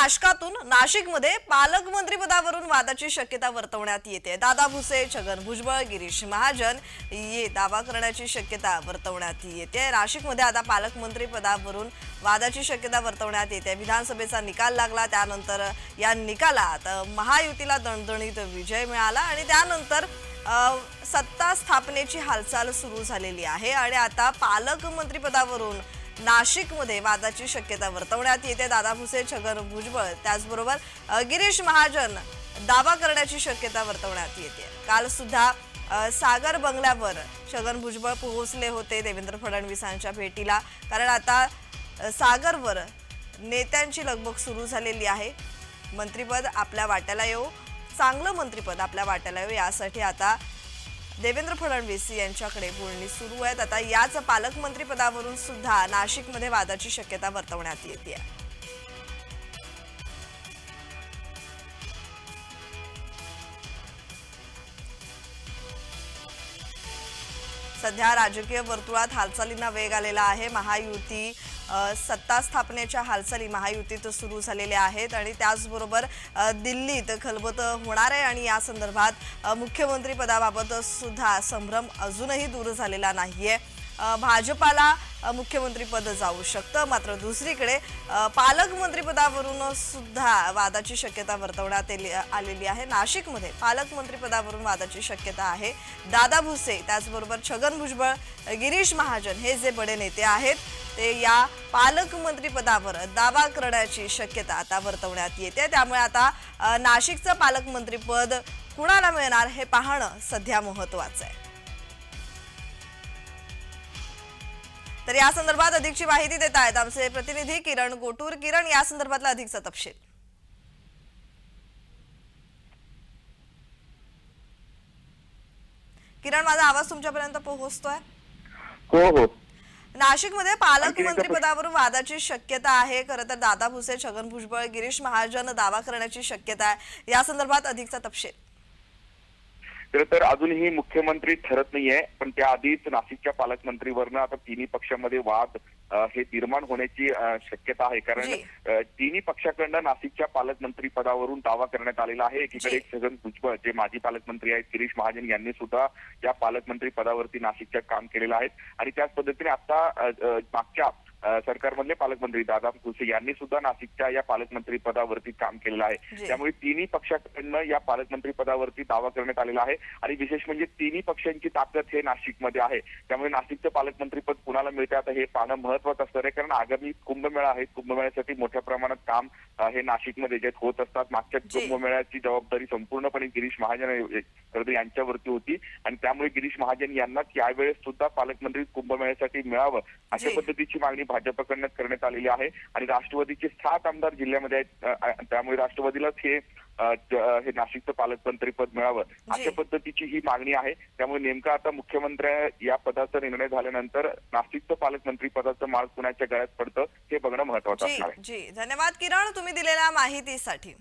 नाशकातून नाशिकमध्ये पालकमंत्री पदावरून वादाची शक्यता वर्तवण्यात येते. दादा भुसे छगन भुजबळ गिरीश महाजन ये दावा करण्याची शक्यता वर्तवण्यात येते. नाशिकमध्ये आता पालकमंत्री पदावरून वादाची शक्यता वर्तवण्यात येते. विधानसभेचा निकाल लागला त्यानंतर या निकालात महायुतीला दणदणीत विजय मिळाला आणि त्यानंतर सत्ता स्थापनेची हालचाल सुरू झालेली आहे. आणि आता पालकमंत्री पदावरून नाशिकमध्ये वादाची शक्यता वर्तवण्यात येते. दादा भुसे छगन भुजबळ त्याचबरोबर गिरीश महाजन दावा करण्याची शक्यता वर्तवण्यात येते. काल सुद्धा सागर बंगल्यावर छगन भुजबळ पोहोचले होते देवेंद्र फडणवीसांच्या भेटीला. कारण आता सागरवर नेत्यांची लगबग सुरू झालेली आहे. मंत्रीपद आपल्या वाट्याला येऊ चांगलं मंत्रीपद आपल्या वाट्याला येऊ यासाठी आता देवेंद्र फडणवीस यांच्याकडे बोलणी सुरू आहेत. आता याच पालकमंत्री पदावरून सुद्धा नाशिकमध्ये वादाची शक्यता वर्तवण्यात येते. सध्या राजकीय वर्तुळात हालचालींना वेग आलेला आहे. महायुती सत्ता स्थापनेच्या हालचाली महायुतीत सुरू झालेल्या आहेत आणि त्याचबरोबर दिल्लीत खलबत होणार आहे आणि या संदर्भात मुख्यमंत्री पदाबाबत सुद्धा संभ्रम अजूनही दूर झालेला नाहीये. भाजपाला मुख्यमंत्रीपद जाऊ शकतं मात्र दुसरीकडे पालकमंत्रीपदावरून सुद्धा वादाची शक्यता वर्तवण्यात आलेली आहे. नाशिकमध्ये पालकमंत्रीपदावरून वादाची शक्यता आहे. दादा भुसे त्याचबरोबर छगन भुजबळ गिरीश महाजन हे जे बडे नेते आहेत ते या पालकमंत्रीपदावर दावा करण्याची शक्यता आता वर्तवण्यात येते. त्यामुळे आता नाशिकचं पालकमंत्रीपद कुणाला मिळणार हे पाहणं सध्या महत्वाचं आहे. तर या संदर्भात अधिकची माहिती देत आहेत आमचे प्रतिनिधी किरण गोटूर किरण या संदर्भातला अधिकचा तपशील. किरण माझा आवाज तुमच्यापर्यंत पोहोचतोय? हो हो. नाशिकमध्ये पालकमंत्री पदावरून वादाची शक्यता आहे. खरं तर दादा भुसे छगन भुजबळ गिरीश महाजन दावा करण्याची शक्यता आहे. या संदर्भात अधिकचा तपशील. खरं तर अजूनही मुख्यमंत्री ठरत नाहीये पण त्याआधीच नाशिकच्या पालकमंत्रीवरनं आता तिन्ही पक्षामध्ये वाद हे निर्माण होण्याची शक्यता आहे. कारण तिन्ही पक्षाकडनं नाशिकच्या पालकमंत्री पदावरून दावा करण्यात आलेला आहे. एकीकडे. छगन भुजबळ जे माजी पालकमंत्री आहेत गिरीश महाजन यांनी सुद्धा या पालकमंत्री पदावरती नाशिकच्या काम केलेलं आहे. आणि त्याच पद्धतीने आता मागच्या सरकारमधले पालकमंत्री दादा भुसे यांनी सुद्धा नाशिकच्या या पालकमंत्री पदावरती काम केलेलं आहे. त्यामुळे तिन्ही पक्षाकडनं या पालकमंत्री पदावरती दावा करण्यात आलेला आहे आणि विशेष म्हणजे तिन्ही पक्षांची ताकद हे नाशिकमध्ये आहे त्यामुळे नाशिकचं पालकमंत्री पद कुणाला मिळते आता हे पाहणं महत्वाचं असणार आहे कारण आगामी कुंभमेळा आहे कुंभमेळ्यासाठी मोठ्या प्रमाणात काम हे नाशिकमध्ये जे होत असतात मागच्या. कुंभमेळ्याची जबाबदारी संपूर्णपणे गिरीश महाजन यांच्यावरती होती आणि त्यामुळे गिरीश महाजन यांनाच यावेळेस सुद्धा पालकमंत्री कुंभमेळ्यासाठी मिळावं अशा. पद्धतीची मागणी भाजपकडनं करण्यात आलेली आहे. आणि राष्ट्रवादीचे सात आमदार जिल्ह्यामध्ये आहेत. त्यामुळे राष्ट्रवादीलाच हे हे नाशिकचं पालकमंत्री पद मिळावं. अशा पद्धतीची ही मागणी आहे. त्यामुळे नेमका आता मुख्यमंत्री या पदाचा निर्णय झाल्यानंतर नाशिकचं पालकमंत्री पदाचं माळ कुणाच्या गळ्यात पडतं हे बघणं महत्वाचं असणार आहे. जी. धन्यवाद किरण तुम्ही दिलेल्या माहितीसाठी.